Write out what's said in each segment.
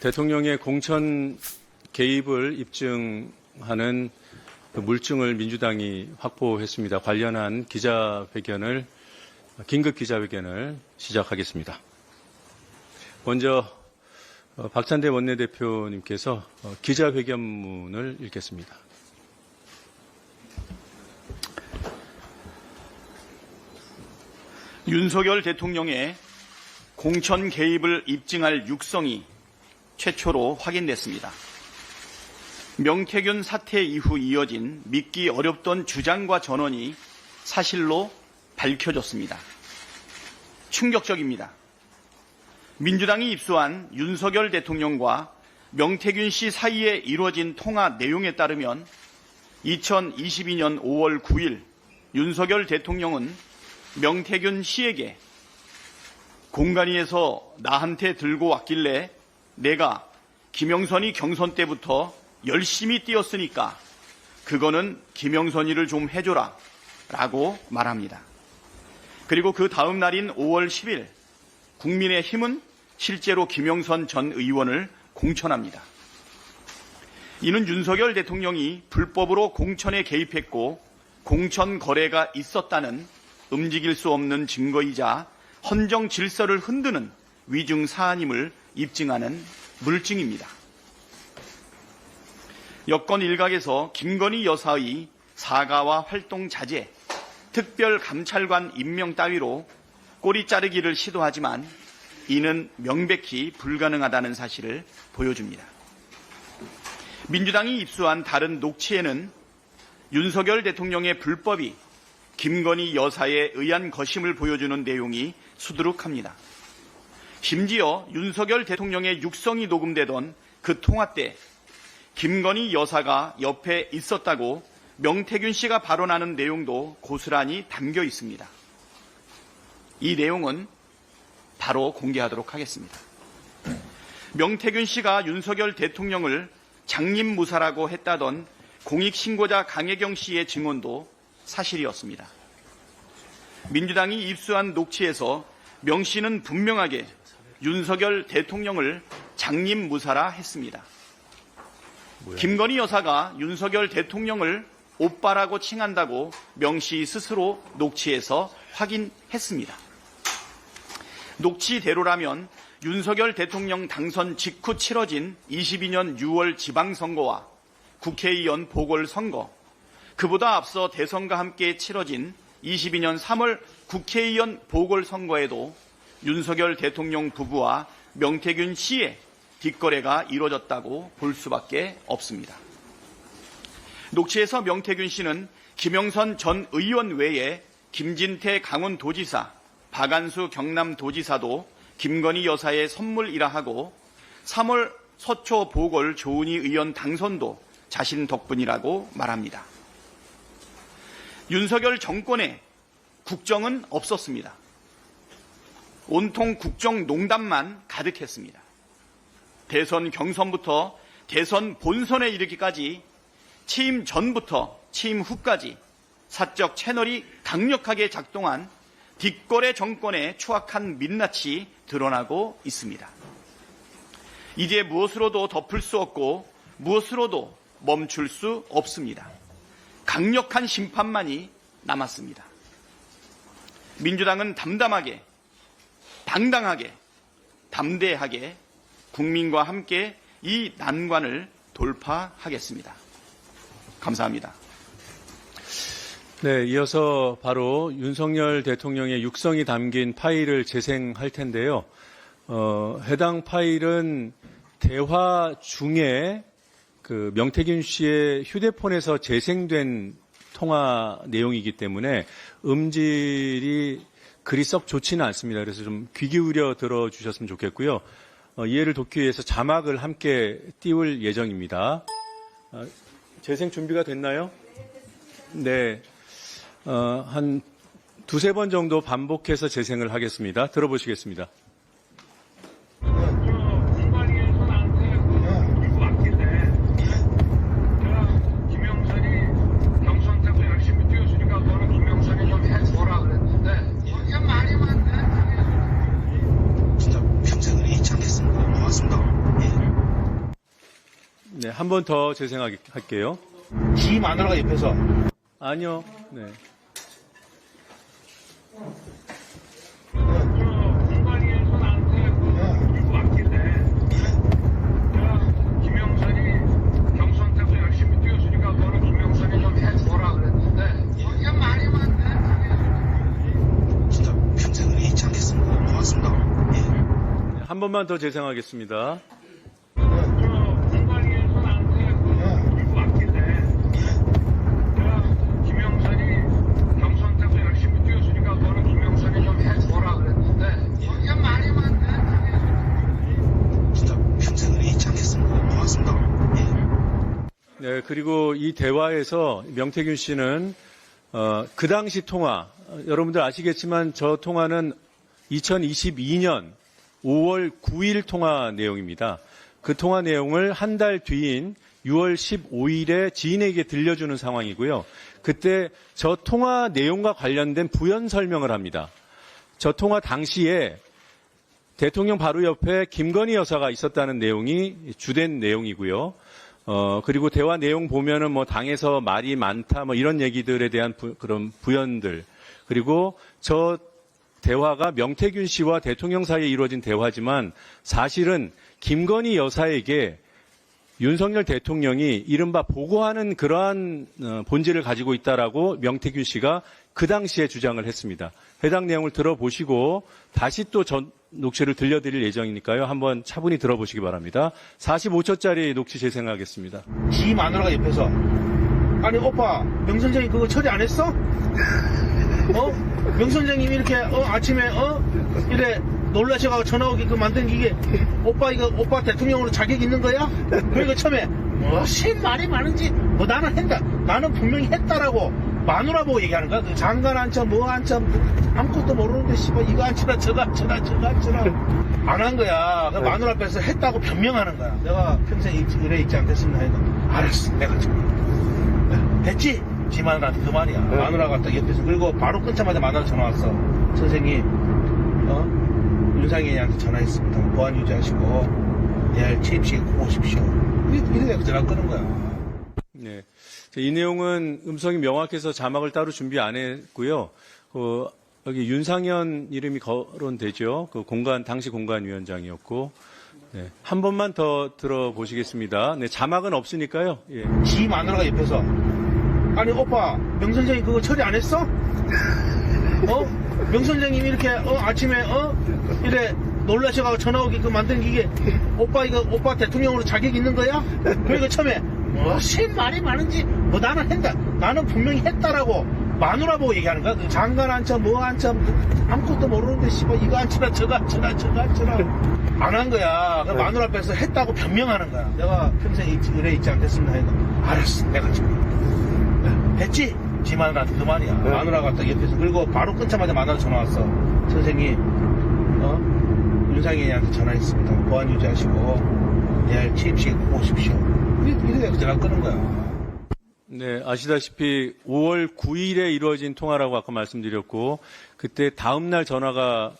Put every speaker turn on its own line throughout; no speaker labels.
대통령의 공천 개입을 입증하는 그 물증을 민주당이 확보했습니다. 관련한 기자회견을 긴급 기자회견을 시작하겠습니다. 먼저 어, 박찬대 원내대표님께서 어, 기자회견문을 읽겠습니다.
윤석열 대통령의 공천 개입을 입증할 육성이 최초로 확인됐습니다. 명태균 사태 이후 이어진 믿기 어렵던 주장과 전원이 사실로 밝혀졌습니다. 충격적입니다. 민주당이 입수한 윤석열 대통령과 명태균 씨 사이에 이루어진 통화 내용에 따르면 2022년 5월 9일 윤석열 대통령은 명태균 씨에게 공간위에서 나한테 들고 왔길래 내가 김영선이 경선 때부터 열심히 뛰었으니까 그거는 김영선이를 좀 해줘라 라고 말합니다. 그리고 그 다음 날인 5월 10일 국민의 힘은 실제로 김영선 전 의원을 공천합니다. 이는 윤석열 대통령이 불법으로 공천에 개입했고 공천 거래가 있었다는 움직일 수 없는 증거이자 헌정 질서를 흔드는 위중 사안임을 입증하는 물증입니다. 여권 일각에서 김건희 여사의 사과와 활동 자제, 특별 감찰관 임명 따위로 꼬리 자르기를 시도하지만 이는 명백히 불가능하다는 사실을 보여줍니다. 민주당이 입수한 다른 녹취에는 윤석열 대통령의 불법이 김건희 여사에 의한 것임을 보여주는 내용이 수두룩합니다. 심지어 윤석열 대통령의 육성이 녹음되던 그 통화 때 김건희 여사가 옆에 있었다고 명태균 씨가 발언하는 내용도 고스란히 담겨 있습니다. 이 내용은 바로 공개하도록 하겠습니다. 명태균 씨가 윤석열 대통령을 장님무사라고 했다던 공익신고자 강혜경 씨의 증언도 사실이었습니다. 민주당이 입수한 녹취에서 명 씨는 분명하게 윤석열 대통령을 장님무사라 했습니다. 김건희 여사가 윤석열 대통령을 오빠라고 칭한다고 명씨 스스로 녹취에서 확인했습니다. 녹취대로라면 윤석열 대통령 당선 직후 치러진 22년 6월 지방선거와 국회의원 보궐선거, 그보다 앞서 대선과 함께 치러진 22년 3월 국회의원 보궐선거에도 윤석열 대통령 부부와 명태균 씨의 뒷거래가 이루어졌다고 볼 수밖에 없습니다. 녹취에서 명태균 씨는 김영선 전 의원 외에 김진태 강원도지사, 박안수 경남도지사도 김건희 여사의 선물이라 하고 3월 서초 보궐 조은희 의원 당선도 자신 덕분이라고 말합니다. 윤석열 정권에 국정은 없었습니다. 온통 국정 농담만 가득했습니다. 대선 경선부터 대선 본선에 이르기까지 취임 전부터 취임 후까지 사적 채널이 강력하게 작동한 뒷거래 정권의 추악한 민낯이 드러나고 있습니다. 이제 무엇으로도 덮을 수 없고 무엇으로도 멈출 수 없습니다. 강력한 심판만이 남았습니다. 민주당은 담담하게, 당당하게, 담대하게 국민과 함께 이 난관을 돌파하겠습니다. 감사합니다.
네, 이어서 바로 윤석열 대통령의 육성이 담긴 파일을 재생할 텐데요. 어, 해당 파일은 대화 중에 그 명태균 씨의 휴대폰에서 재생된 통화 내용이기 때문에 음질이 그리 썩 좋지는 않습니다. 그래서 좀 귀 기울여 들어주셨으면 좋겠고요. 어, 이해를 돕기 위해서 자막을 함께 띄울 예정입니다. 어, 재생 준비가 됐나요? 네. 어, 한 두세 번 정도 반복해서 재생을 하겠습니다. 들어보시겠습니다.
공관위에서 나한테 그 이거 왔길래 내가 김영선이 경선 때도 열심히 뛰었으니까 너는 김영선이 좀 해줘라 그랬는데 이게 말이 많네
진짜 평생을 잊지 않겠습니다. 고맙습니다. 예.
네, 한 번 더 재생할게요.
지 마누라가 옆에서
아니요. 네.
그 누구 맡길래 내가 김영선이 경선 때도 열심히 뛰었으니까 너는 김영선이 좀 해줘라 그랬는데 그게 말이 많네
진짜 평생을 잊지 않겠습니다. 고맙습니다. 예.
한 번만 더 재생하겠습니다.
저 공관위에서 나한테 그 누구 맡길래 내가 김영선이 경선 때도 열심히 뛰었으니까 너는 김영선이 좀 해줘라 그랬는데 그게 말이 많네
진짜 평생을 잊지 않겠습니다. 고맙습니다. 예.
네, 그리고 이 대화에서 명태균 씨는 어, 그 당시 통화, 어, 여러분들 아시겠지만 저 통화는 2022년 5월 9일 통화 내용입니다. 그 통화 내용을 한 달 뒤인 6월 15일에 지인에게 들려주는 상황이고요. 그때 저 통화 내용과 관련된 부연 설명을 합니다. 저 통화 당시에 대통령 바로 옆에 김건희 여사가 있었다는 내용이 주된 내용이고요. 어, 그리고 대화 내용 보면은 뭐 당에서 말이 많다 뭐 이런 얘기들에 대한 부- 그런 부연들. 그리고 저 대화가 명태균 씨와 대통령 사이에 이루어진 대화지만 사실은 김건희 여사에게 윤석열 대통령이 이른바 보고하는 그러한 어, 본질을 가지고 있다라고 명태균 씨가 그 당시에 주장을 했습니다. 해당 내용을 들어보시고 다시 또 전 녹취를 들려드릴 예정이니까요. 한번 차분히 들어보시기 바랍니다. 45초짜리 녹취 재생하겠습니다.
지 마누라가 옆에서 아니 오빠 명 선생이 그거 처리 안 했어? 어? 명 선생님이 이렇게 어 아침에 어 이래 놀라셔가지고 전화 오게끔 만든 게 이게 오빠 이거 오빠 대통령으로 자격 있는 거야? 그러니까 처음에 무슨 말이 많은지 뭐 나는 했다 나는 분명히 했다라고 마누라 보고 얘기하는 거야 그 장관 한참 뭐 한참 아무것도 모르는데 씨발 이거 안 치라 저거 안 치라 저거 안 치라 안한 거야 그 마누라 앞에서 했다고 변명하는 거야 내가 평생 잊- 이래 있지 않겠습니다 하니까 알았어 내가 좀 됐지? 지 마누라한테 그 말이야. 마누라가 딱 옆에서. 그리고 바로 끊자마자 마누라 전화 왔어. 선생님, 어? 윤상현이한테 전화했습니다. 보안 유지하시고, 내일 꼭 오십시오. 이래, 이래 전화 끄는 거야.
이 내용은 음성이 명확해서 자막을 따로 준비 안 했고요. 그, 여기 윤상현 이름이 거론되죠. 그 공간, 당시 공간위원장이었고. 네. 한 번만 더 들어보시겠습니다. 네, 자막은 없으니까요. 예.
지 마누라가 옆에서. 아니, 오빠, 명 선생이 그거 처리 안 했어? 어? 명 선생님이 이렇게, 어, 아침에, 어? 이래 놀라셔가지고 전화 오게끔 만든 게 이게 오빠 이거 오빠 대통령으로 자격 있는 거야? 그러니까 처음에 무슨 말이 많은지 뭐 나는 했다. 나는 분명히 했다라고 마누라 보고 얘기하는 거야. 그 장관 한참 뭐 한참 아무것도 모르는데 씨발 이거 안 치라 저거 안 치라 저거 안 치라 안한 거야. 그 마누라 앞에서 했다고 변명하는 거야. 내가 평생 잊- 이래 있지 않겠습니다 하니까 알았어. 내가 지금. 됐지? 지 마누라한테 그 말이야. 마누라가 딱 옆에서 그리고 바로 끊자마자 마누라 전화 왔어. 선생님 어? 윤상현이한테 전화했습니다. 보안 유지하시고 내일 꼭 오십시오. 이래, 이래 전화 끄는 거야.
네, 아시다시피 5월 9일에 이루어진 통화라고 아까 말씀드렸고 그때 다음 날 전화가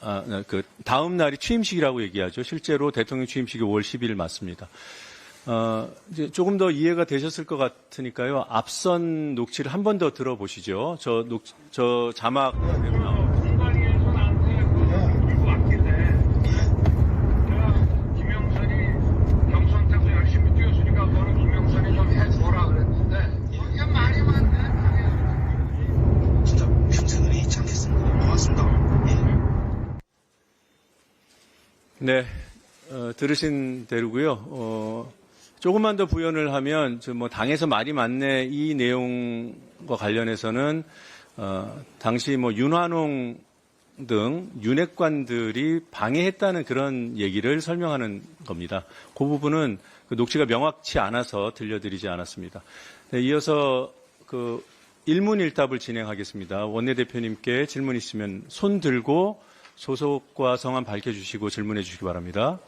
아, 그 다음 날이 취임식이라고 얘기하죠. 실제로 대통령 취임식이 5월 10일 맞습니다. 어, 이제 조금 더 이해가 되셨을 것 같으니까요. 앞선 녹취를 한 번 더 들어보시죠. 저 녹, 저 자막 그대로 나옵니다.
공관위에서 나한테 그 누구 맡길래 내가 김영선이 경선 때도 열심히 뛰었으니까 너는 김영선이 좀 해줘라 그랬는데 그게 말이 많네
진짜 평생을 잊지 않겠습니다. 고맙습니다. 예.
네, 어, 들으신 대로고요. 어, 조금만 더 부연을 하면 저뭐 당에서 말이 많네 이 내용과 관련해서는 어, 당시 뭐 윤환홍 등 윤핵관들이 방해했다는 그런 얘기를 설명하는 겁니다. 그 부분은 그 녹취가 명확치 않아서 들려드리지 않았습니다. 네, 이어서 그 일문일답을 진행하겠습니다. 원내대표님께 질문 있으면 손 들고 소속과 성함 밝혀주시고 질문해 주시기 바랍니다.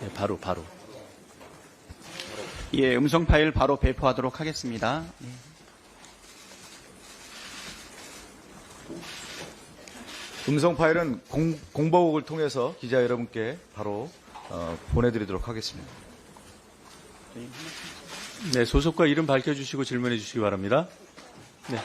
네, 바로 바로.
예, 음성 파일 바로 배포하도록 하겠습니다. 예.
음성 파일은 공, 공보국을 통해서 기자 여러분께 바로 어, 보내드리도록 하겠습니다.
네, 소속과 이름 밝혀주시고 질문해 주시기 바랍니다. 네.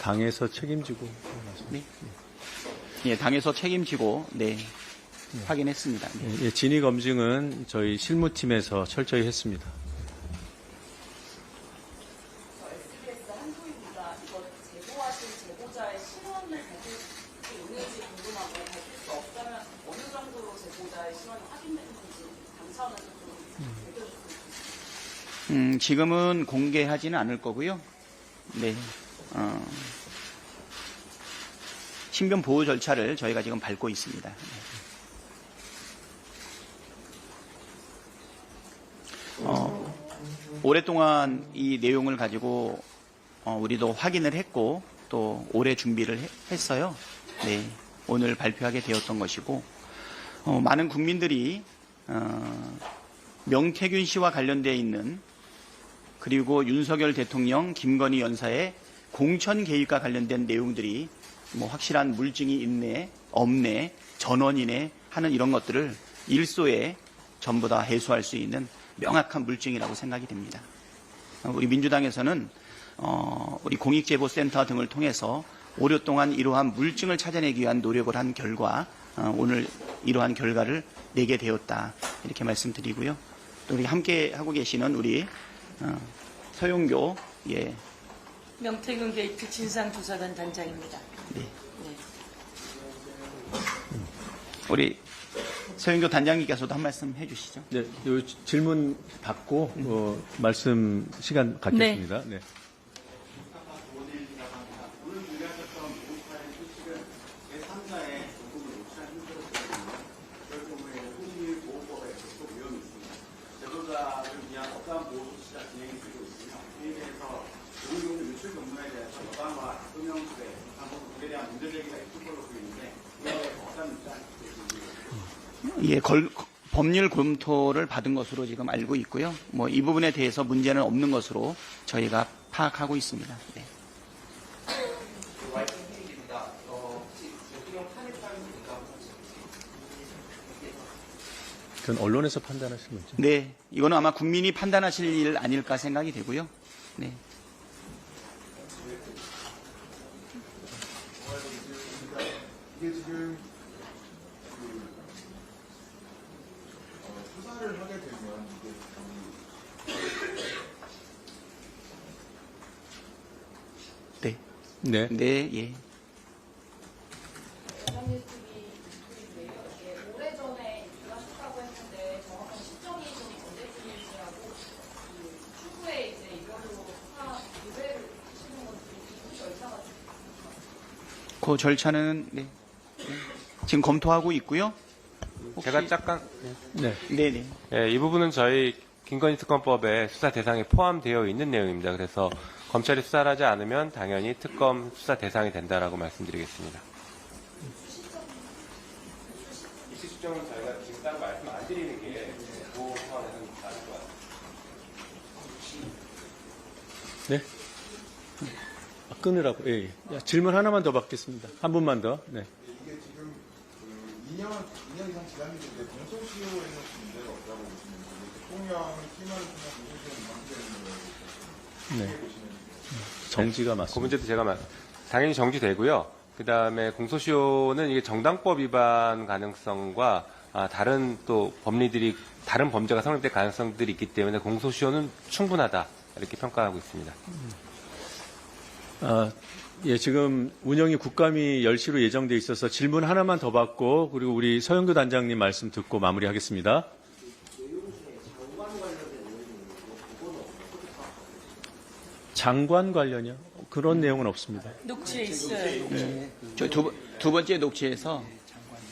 당에서 책임지고.
네. 예, 당에서 책임지고 네. 확인했습니다. 네.
예, 진위 검증은 저희 실무팀에서 철저히 했습니다.
SBS 한국입니다. 이거 제보하신 제보자의 신원을 밝힐 수 있는지 궁금하고 밝힐 수 없다면 어느 정도로 제보자의 신원이 확인됐는지 당 차원에서 좀 밝혀주셨으면 좋겠습니다.
음, 지금은 공개하지는 않을 거고요. 네. 어, 신변 보호 절차를 저희가 지금 밟고 있습니다. 네. 어, 오랫동안 이 내용을 가지고 어, 우리도 확인을 했고 또 오래 준비를 해- 했어요. 네. 오늘 발표하게 되었던 것이고 어, 많은 국민들이 어, 명태균 씨와 관련되어 있는 그리고 윤석열 대통령 김건희 여사의 공천 개입과 관련된 내용들이 뭐 확실한 물증이 있네, 없네, 전원이네 하는 이런 것들을 일소에 전부 다 해소할 수 있는 명확한 물증이라고 생각이 됩니다. 어, 우리 민주당에서는 어, 우리 공익제보센터 등을 통해서 오랫동안 이러한 물증을 찾아내기 위한 노력을 한 결과 어, 오늘 이러한 결과를 내게 되었다 이렇게 말씀드리고요. 또 우리 함께 하고 계시는 우리 어, 서용교 예,
명태균 게이트 진상조사단 단장입니다.
네.
네.
우리 서영교 단장님께서도 한 말씀 해주시죠.
네, 요 질문 받고 어, 말씀 시간 갖겠습니다. 네.
예, 걸- 법률 검토를 받은 것으로 지금 알고 있고요. 뭐 이 부분에 대해서 문제는 없는 것으로 저희가 파악하고 있습니다. 네.
그건 언론에서 판단하신 거죠.
네, 이거는 아마 국민이 판단하실 일 아닐까 생각이 되고요. 네.
이게 지금 그, 어, 수사를 하게 되면 이게
네.
네.
네, 예. 그그 절차는 네. 네. 지금 검토하고 있고요.
제가 잠깐
네.
네, 네.
예, 이 부분은 저희 김건희 특검법에 수사 대상에 포함되어 있는 내용입니다. 그래서 검찰이 수사를 하지 않으면 당연히 특검 수사 대상이 된다라고 말씀드리겠습니다. 이슈 수정은 저희가 지금 말씀 안 드리는 게것 같아요.
네. 아, 끊으라고. 예, 예. 야, 질문 하나만 더 받겠습니다. 한 분만 더. 네.
이게 지금 그 2년, 2년 이상 지났는데 공소시효에는 문제가 없다고 보시는 거예요. 대통령이 팀을 통해 공소시효는 방지되는 거예요.
네. 정지가
그
맞습니다.
문제도 제가 말, 당연히 정지되고요. 그 다음에 공소시효는 이게 정당법 위반 가능성과 아, 다른 또 법리들이 다른 범죄가 성립될 가능성들이 있기 때문에 공소시효는 충분하다 이렇게 평가하고 있습니다.
아, 예, 지금 운영이 국감이 10시로 예정돼 있어서 질문 하나만 더 받고 그리고 우리 서영교 단장님 말씀 듣고 마무리하겠습니다. 장관 관련이요? 그런 내용은 없습니다.
녹취에 있어요.
저 두, 두 번째 녹취에서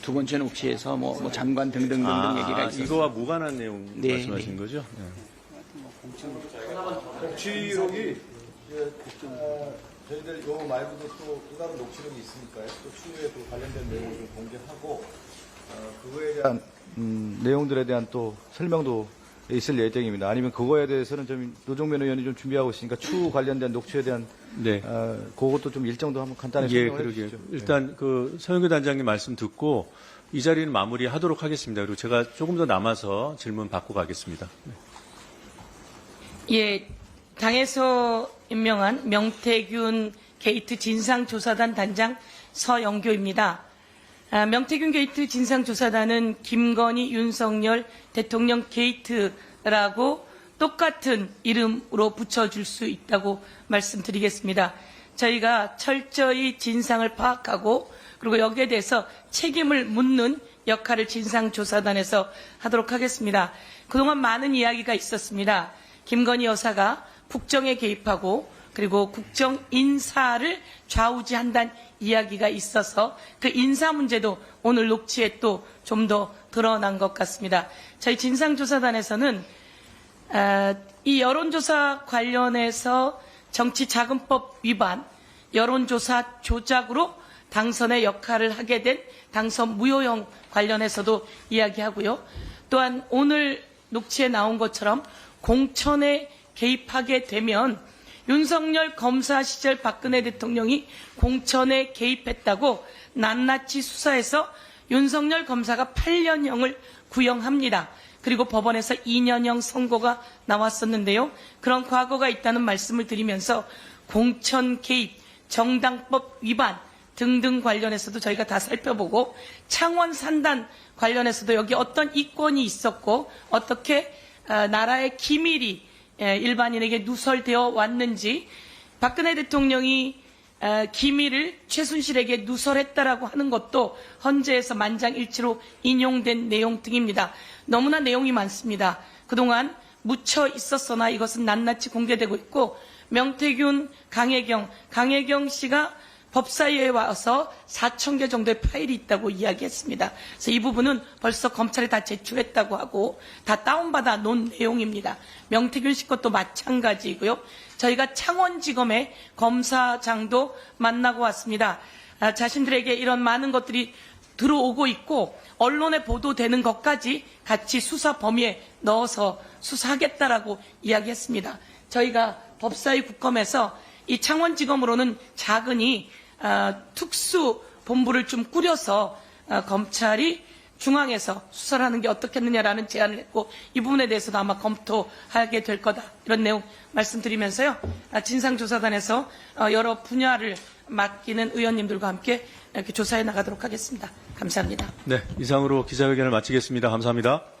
두 번째 녹취에서 뭐, 뭐 장관 등등등등 얘기가 있어요.
아, 이거와 무관한 내용
네,
말씀하신
네.
거죠? 네.
녹취록이 어, 저희들 요 말고도 또, 또 다른 녹취록이 있으니까요. 또 추후에 또 관련된 내용을 좀 공개하고 어, 그거에 대한 음, 내용들에 대한 또 설명도
있을 예정입니다. 아니면 그거에 대해서는 좀 노종면 의원이 좀 준비하고 있으니까 추후 관련된 녹취에 대한
네.
어, 그것도 좀 일정도 한번 간단히
예,
설명해
그러게요.
주시죠.
일단 그 서영교 단장님 말씀 듣고 이 자리는 마무리하도록 하겠습니다. 그리고 제가 조금 더 남아서 질문 받고 가겠습니다.
예, 당에서 임명한 명태균 게이트 진상조사단 단장 서영교입니다. 아, 명태균 게이트 진상조사단은 김건희, 윤석열 대통령 게이트라고 똑같은 이름으로 붙여줄 수 있다고 말씀드리겠습니다. 저희가 철저히 진상을 파악하고 그리고 여기에 대해서 책임을 묻는 역할을 진상조사단에서 하도록 하겠습니다. 그동안 많은 이야기가 있었습니다. 김건희 여사가 국정에 개입하고 그리고 국정 인사를 좌우지한다는 이야기가 있어서 그 인사 문제도 오늘 녹취에 또 좀 더 드러난 것 같습니다. 저희 진상조사단에서는 아, 이 여론조사 관련해서 정치자금법 위반, 여론조사 조작으로 당선의 역할을 하게 된 당선 무효형 관련해서도 이야기하고요. 또한 오늘 녹취에 나온 것처럼 공천에 개입하게 되면 윤석열 검사 시절 박근혜 대통령이 공천에 개입했다고 낱낱이 수사해서 윤석열 검사가 8년형을 구형합니다. 그리고 법원에서 2년형 선고가 나왔었는데요. 그런 과거가 있다는 말씀을 드리면서 공천 개입, 정당법 위반 등등 관련해서도 저희가 다 살펴보고 창원 산단 관련해서도 여기 어떤 이권이 있었고 어떻게 어, 나라의 기밀이 에, 일반인에게 누설되어 왔는지 박근혜 대통령이 어, 기밀을 최순실에게 누설했다라고 하는 것도 헌재에서 만장일치로 인용된 내용 등입니다. 너무나 내용이 많습니다. 그동안 묻혀 있었으나 이것은 낱낱이 공개되고 있고 명태균, 강혜경, 강혜경 씨가 법사위에 와서 4천 개 정도의 파일이 있다고 이야기했습니다. 그래서 이 부분은 벌써 검찰에 다 제출했다고 하고 다 다운받아 놓은 내용입니다. 명태균 씨 것도 마찬가지고요. 저희가 창원지검의 검사장도 만나고 왔습니다. 아, 자신들에게 이런 많은 것들이 들어오고 있고 언론에 보도되는 것까지 같이 수사 범위에 넣어서 수사하겠다라고 이야기했습니다. 저희가 법사위 국검에서 이 창원지검으로는 작은이 아, 특수 본부를 좀 꾸려서 아, 검찰이 중앙에서 수사를 하는 게 어떻겠느냐라는 제안을 했고 이 부분에 대해서도 아마 검토하게 될 거다 이런 내용 말씀드리면서요 아, 진상조사단에서 어, 여러 분야를 맡기는 의원님들과 함께 이렇게 조사해 나가도록 하겠습니다. 감사합니다.
네, 이상으로 기자회견을 마치겠습니다. 감사합니다.